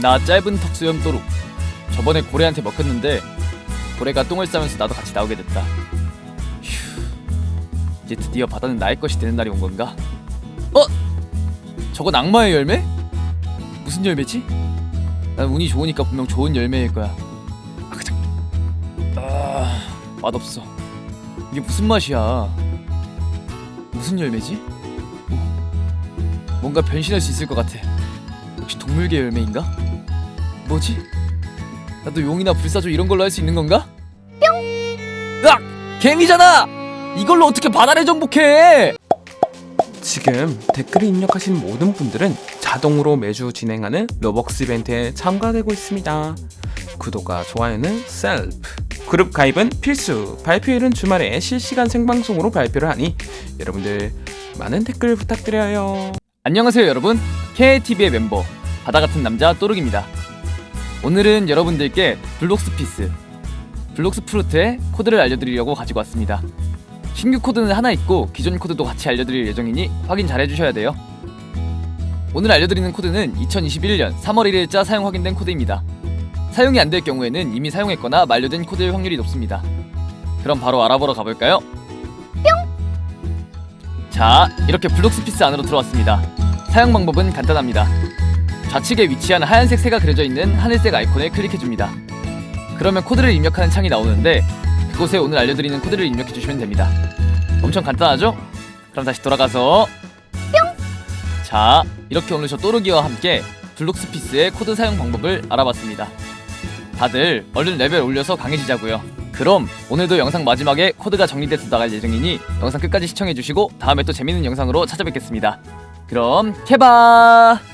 나 짧은 턱수염 또룩 저번에 고래한테 먹혔는데 고래가 똥을 싸면서 나도 같이 나오게 됐다 휴 이제 드디어 바다는 나의 것이 되는 날이 온 건가? 어? 저건 악마의 열매? 무슨 열매지? 난 운이 좋으니까 분명 좋은 열매일 거야 아 그자 아 맛없어 이게 무슨 맛이야 무슨 열매지? 뭐, 뭔가 변신할 수 있을 것 같아 혹시 동물계 열매인가? 뭐지? 나도 용이나 불사조 이런 걸로 할 수 있는 건가? 뿅! 으악! 개미잖아! 이걸로 어떻게 바다를 정복해! 지금 댓글을 입력하신 모든 분들은 자동으로 매주 진행하는 로벅스 이벤트에 참가되고 있습니다. 구독과 좋아요는 셀프. 그룹 가입은 필수. 발표일은 주말에 실시간 생방송으로 발표를 하니 여러분들 많은 댓글 부탁드려요. 안녕하세요 여러분 KTV의 멤버 바다 같은 남자 또르기입니다 오늘은 여러분들께 블록스 피스 블록스 프루트의 코드를 알려드리려고 가지고 왔습니다 신규 코드는 하나 있고 기존 코드도 같이 알려드릴 예정이니 확인 잘 해주셔야 돼요 오늘 알려드리는 코드는 2021년 3월 1일자 사용 확인된 코드입니다 사용이 안 될 경우에는 이미 사용했거나 만료된 코드일 확률이 높습니다 그럼 바로 알아보러 가볼까요? 자, 이렇게 블록스 피스 안으로 들어왔습니다. 사용 방법은 간단합니다. 좌측에 위치한 하얀색 새가 그려져 있는 하늘색 아이콘을 클릭해줍니다. 그러면 코드를 입력하는 창이 나오는데 그곳에 오늘 알려드리는 코드를 입력해 주시면 됩니다. 엄청 간단하죠? 그럼 다시 돌아가서 뿅! 자, 이렇게 오늘 저 또르기와 함께 블록스 피스의 코드 사용 방법을 알아봤습니다. 다들 얼른 레벨 올려서 강해지자고요. 그럼 오늘도 영상 마지막에 코드가 정리돼서 나갈 예정이니 영상 끝까지 시청해주시고 다음에 또 재밌는 영상으로 찾아뵙겠습니다. 그럼 케바!